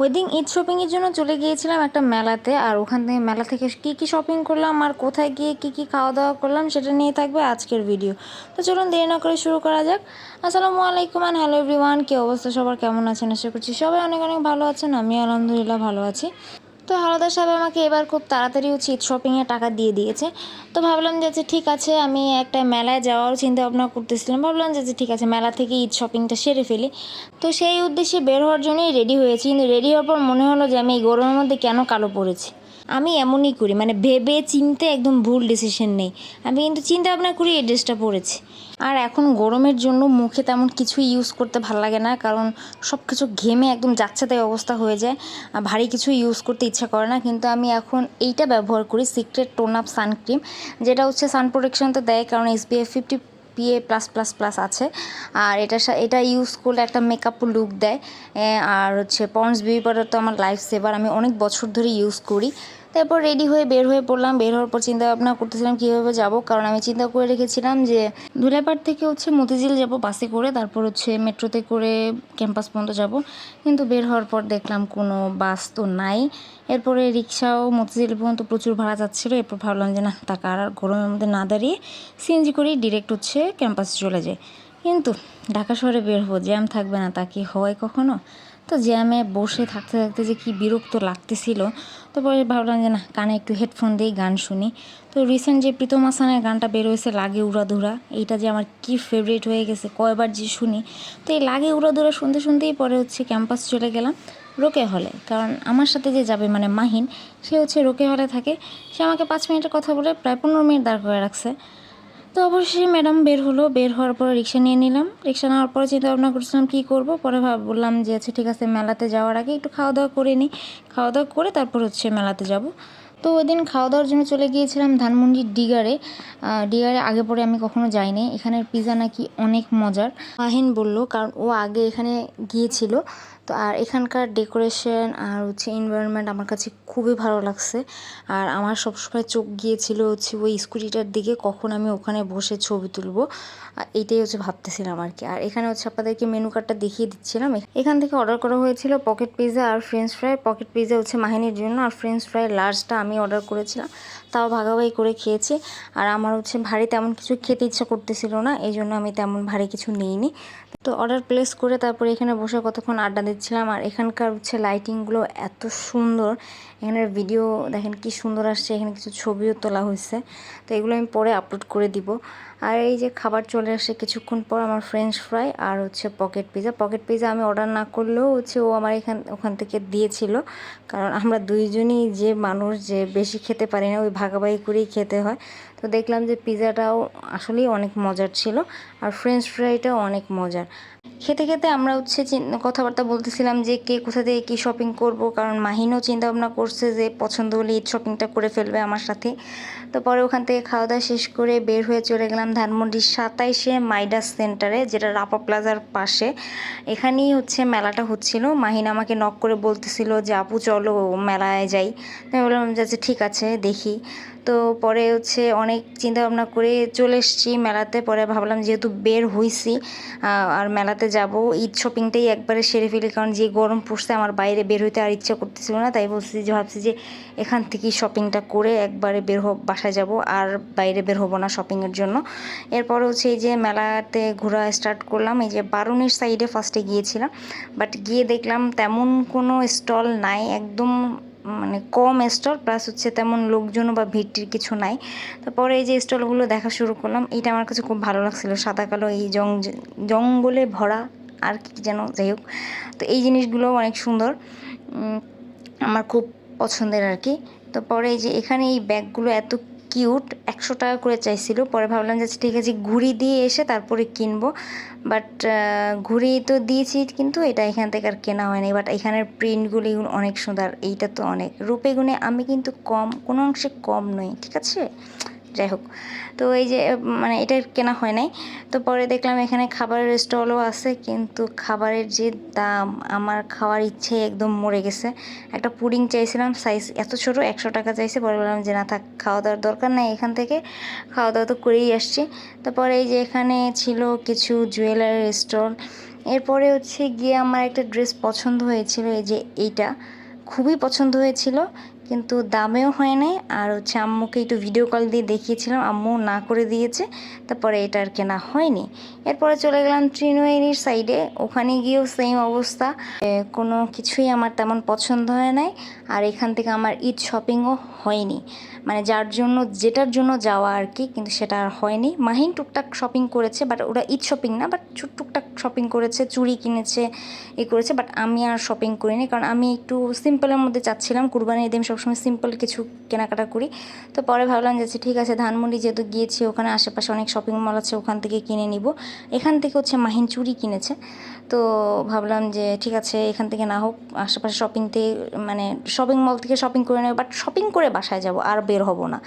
ওই দিন ঈদ শপিংয়ের জন্য চলে গিয়েছিলাম একটা মেলাতে, আর ওখান থেকে মেলা থেকে কী কী শপিং করলাম, আর কোথায় গিয়ে কী কী খাওয়া দাওয়া করলাম সেটা নিয়ে থাকবে আজকের ভিডিও তো চলুন দেরি না করে শুরু করা যাক। আসসালামু আলাইকুম অ্যান্ড হ্যালো এভরিওয়ান কী অবস্থা? সবার কেমন আছেন? আশা করছি সবাই অনেক অনেক ভালো আছেন আমি আলহামদুলিল্লাহ ভালো আছি। তো হালদার সাহেব আমাকে এবার খুব তাড়াতাড়ি উচিত শপিংয়ে টাকা দিয়ে দিয়েছে। তো ভাবলাম যে আচ্ছা ঠিক আছে, আমি একটা মেলায় যাওয়ার চিন্তা ভাবনা করতেছিলাম। ভাবলাম যে আচ্ছা ঠিক আছে, মেলা থেকে ঈদ শপিংটা সেরে ফেলি। তো সেই উদ্দেশ্যে বের হওয়ার জন্যই রেডি হয়েছি। কিন্তু রেডি হওয়ার পর মনে হলো যে, আমি এই গরমের মধ্যে কেন কালো পড়েছি আমি এমনই করি মানে ভেবে চিনতে একদম ভুল ডিসিশন নেই। আমি কিন্তু চিন্তা ভাবনা করি এই ড্রেসটা পরেছি। আর এখন গরমের জন্য মুখে তেমন কিছুই ইউজ করতে ভালো লাগে না, কারণ সব কিছু ঘেমে একদম যাচ্ছে তাই অবস্থা হয়ে যায়। আর ভারী কিছু ইউজ করতে ইচ্ছা করে না, কিন্তু আমি এখন এইটা ব্যবহার করি সিক্রেট টোন আপ সানক্রিম যেটা হচ্ছে সান প্রোটেকশন তো দেয়, কারণ SPF fifty PA plus plus plus আছে। আর এটা এটা ইউজ করলে একটা মেকআপ লুক দেয়। আর হচ্ছে পন্স বিউটি পাউডার তো আমার লাইফ সেভার আমি অনেক বছর ধরে ইউজ করি। তারপর রেডি হয়ে বের হয়ে পড়লাম। বের হওয়ার পর চিন্তা ভাবনা করতেছিলাম কীভাবে যাব, কারণ আমি চিন্তা করে রেখেছিলাম যে ধুলাইপাড় থেকে হচ্ছে মতিঝিল যাব বাসে করে, তারপর হচ্ছে মেট্রোতে করে ক্যাম্পাস পর্যন্ত যাব। কিন্তু বের হওয়ার পর দেখলাম কোনো বাস তো নাই। এরপরে রিক্সাও মতিঝিল পর্যন্ত প্রচুর ভাড়া যাচ্ছিল। এরপর ভাবলাম যে না টাকা আর গরমের মধ্যে না দাঁড়িয়ে সিএনজি করেই ডিরেক্ট হচ্ছে ক্যাম্পাসে চলে যায় কিন্তু ঢাকা শহরে বের হব, জ্যাম থাকবে না, তা কি হয় কখনো? তো জ্যামে বসে থাকতে থাকতে যে কি বিরক্ত লাগতেছিল, তো পরে ভাবলাম যে না, কানে একটু হেডফোন দিয়েই গান শুনি। তো রিসেন্ট যে প্রীতম হাসানের গানটা বের হয়েছে লাগে উড়াধুরা, এইটা যে আমার কি ফেভারিট হয়ে গেছে, কয়বার যে শুনি। তো এই লাগে উড়াধুরা শুনতে শুনতেই পরে হচ্ছে ক্যাম্পাস চলে গেলাম রোকে হলে। কারণ আমার সাথে যে যাবে মানে মাহিন, সে হচ্ছে রোকে হলে থাকে। সে আমাকে পাঁচ মিনিটের কথা বলে প্রায় পনেরো মিনিট দাঁড় করে রাখছে। তো অবশ্যই ম্যাডাম বের হলো, বের হওয়ার পর রিক্সা নিয়ে নিলাম। রিক্সা নেওয়ার পরে চিন্তা ভাবনা করছিলাম কী করব, পরে বললাম যে আচ্ছা ঠিক আছে, মেলাতে যাওয়ার আগে একটু খাওয়া দাওয়া করে নিই। খাওয়া দাওয়া করে তারপর হচ্ছে মেলাতে যাব। তো ওই দিন খাওয়া দাওয়ার জন্য চলে গিয়েছিলাম ধানমন্ডির ডিগারে। ডিগারে আগে পরে আমি কখনো যাইনি। এখানের পিৎজা নাকি অনেক মজার। মাহিন বলল, কারণ ও আগে এখানে গিয়েছিল। তো আর এখানকার ডেকোরেশন আর হচ্ছে এনভায়রনমেন্ট আমার কাছে খুবই ভালো লাগছে। আর আমার সবসময় চোখ গিয়েছিল হচ্ছে ওই স্কুটিটার দিকে কখন আমি ওখানে বসে ছবি তুলবো। এইটাই হচ্ছে ভাবতেছিলাম আর কি। আর এখানে হচ্ছে আপনাদেরকে মেনু কার্ডটা দেখিয়ে দিচ্ছিলাম। এখান থেকে অর্ডার করা হয়েছিল পকেট পিৎজা আর ফ্রেঞ্চ ফ্রাই পকেট পিৎজা হচ্ছে মাহিনীর জন্য। আর ফ্রেঞ্চ ফ্রাই লার্জটা আমি অর্ডার করেছিলাম। তাও ভাগাভাগি করে খেয়েছি। আর আমার হচ্ছে ভারী তেমন কিছু খেতে ইচ্ছা করতেছিল না, এই জন্য আমি তেমন ভারী কিছু নিইনি। তো অর্ডার প্লেস করে তারপরে এখানে বসে কতক্ষণ আড্ডা দিচ্ছিলাম। আর এখানকার হচ্ছে লাইটিংগুলো এত সুন্দর। এখানের ভিডিও দেখেন কি সুন্দর আসছে, এখানে কিছু ছবিও তোলা হয়েছে। তো এগুলো আমি পরে আপলোড করে দিব। আর এই যে খাবার চলে আসে কিছুক্ষণ পর আমার ফ্রেঞ্চ ফ্রাই আর হচ্ছে পকেট পিজা পকেট পিজা আমি অর্ডার না করলেও হচ্ছে ও আমার এখান, ওখান থেকে দিয়েছিল। কারণ আমরা দুইজনই যে মানুষ যে বেশি খেতে পারি না, ওই ভাগাভাগি করেই খেতে হয়। তো দেখলাম যে পিজাটাও আসলেই অনেক মজার ছিল আর ফ্রেঞ্চ ফ্রাইটাও অনেক মজার। খেতে খেতে আমরা হচ্ছে কথাবার্তা বলতেছিলাম যে কে কোথা থেকে কী শপিং করব কারণ মাহিনও চিন্তা ভাবনা করছে যে পছন্দ হলে ঈদ শপিংটা করে ফেলবে আমার সাথে। তো পরে ওখান থেকে খাওয়া দাওয়া শেষ করে বের হয়ে চলে গেলাম ধানমন্ডির সাতাইশে মাইডাস সেন্টারে যেটা রাপা প্লাজার পাশে। এখানেই হচ্ছে মেলাটা হচ্ছিল। মাহিন আমাকে নক করে বলতেছিল যে আপু চলো মেলায় যাই। আমি বললাম যে আচ্ছা, ঠিক আছে দেখি। তো পরে হচ্ছে অনেক চিন্তা ভাবনা করে চলে এসেছি মেলাতে। পরে ভাবলাম যেহেতু বের হইছি আর মেলাতে যাব, ঈদ শপিংটাই একবারে সেরে ফেলি। কারণ যে গরম পড়ছে, আমার বাইরে বের হইতে আর ইচ্ছা করতেছিল না। তাই বলছি যে, ভাবছি যে এখান থেকেই শপিংটা করে একবারে বের হব, বাসায় যাব, আর বাইরে বের হব না শপিংয়ের জন্য। এরপর হচ্ছে এই যে মেলাতে ঘোরা স্টার্ট করলাম। এই যে বারুনির সাইডে ফার্স্টে গিয়েছিলাম। বাট গিয়ে দেখলাম তেমন কোনো স্টল নাই। একদম মানে কম স্টল প্লাস হচ্ছে তেমন লোকজনও বা ভিড়টির কিছু নাই। তারপরে এই যে স্টলগুলো দেখা শুরু করলাম এটা আমার কাছে খুব ভালো লাগছিল। সাদা, কালো, এই জং, জঙ্গলে ভরা আর কি যেন, যাই হোক। তো এই জিনিসগুলো অনেক সুন্দর। আমার খুব পছন্দের আর কি। তো পরে এই যে এখানে এই ব্যাগগুলো এত কিউট একশো টাকা করে চাইছিল। পরে ভাবলাম যে আচ্ছা, ঠিক আছে ঘুড়ি দিয়ে এসে তারপরে কিনবো। বাট ঘুড়ি তো দিয়েছি কিন্তু এটা এখান থেকে আর কেনা হয়নি। বাট এখানের প্রিন্টগুলি অনেক সুন্দর। এইটা তো অনেক। রূপে গুণে আমি কিন্তু কম কোনো অংশে কম নই ঠিক আছে? যাই হোক। তো এই যে মানে এটা কেনা হয় নাই। তো পরে দেখলাম এখানে খাবারের স্টলও আছে, কিন্তু খাবারের যে দাম, আমার খাওয়ার ইচ্ছে একদম মরে গেছে। একটা পুডিং চাইছিলাম সাইজ এত ছোট, একশো টাকা চাইছে। পরে বললাম যে, না থাক খাওয়া দাওয়ার দরকার নাই এখান থেকে। খাওয়া দাওয়া তো করেই আসছি। তারপরে এই যে, এখানে ছিল কিছু জুয়েলারি স্টল এরপরে হচ্ছে গিয়ে আমার একটা ড্রেস পছন্দ হয়েছিল, এই যে এইটা। খুবই পছন্দ হয়েছিল কিন্তু দামেও হয় নাই। আর হচ্ছে আম্মুকে একটু ভিডিও কল দিয়ে দেখিয়েছিলাম, আম্মু না করে দিয়েছে। তারপরে এটা আর কেনা হয়নি। এরপরে চলে গেলাম ট্রিনোয়েরির সাইডে ওখানে গিয়েও সেম অবস্থা। কোনো কিছুই আমার তেমন পছন্দ হয় নাই। আর এখান থেকে আমার ঈদ শপিংও হয়নি। মানে যার জন্য, যেটার জন্য যাওয়া আর কি, কিন্তু সেটা আর হয়নি। মাহিন টুকটাক শপিং করেছে বাট ওরা ঈদ শপিং না বাট টুকটাক শপিং করেছে, চুড়ি কিনেছে, এ করেছে বাট আমি আর শপিং করিনি। কারণ আমি একটু সিম্পলের মধ্যে চাচ্ছিলাম, কুরবানির দিন সবসময় সিম্পল কিছু কেনাকাটা করি। তো পরে ভাবলাম যে আচ্ছা, ঠিক আছে ধানমন্ডি যেহেতু গিয়েছি ওখানে আশেপাশে অনেক শপিং মল আছে ওখান থেকে কিনে নিব। এখান থেকে হচ্ছে মাহিন চুরি কিনেছে। তো ভাবলাম যে ঠিক আছে এখান থেকে না হোক আশেপাশে শপিং থেকে মানে শপিং মল থেকে শপিং করে নেব বাট শপিং করে বাসায় যাব আর বের হব না।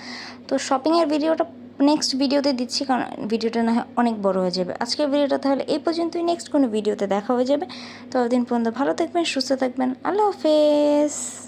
তো শপিংয়ের ভিডিওটা নেক্সট ভিডিওতে দিচ্ছি কারণ ভিডিওটা না হয় অনেক বড় হয়ে যাবে। আজকের ভিডিওটা তাহলে এই পর্যন্তই নেক্সট কোনো ভিডিওতে দেখা হয়ে যাবে। ততদিন পর্যন্ত ভালো থাকবেন সুস্থ থাকবেন আল্লাহ হাফেজ।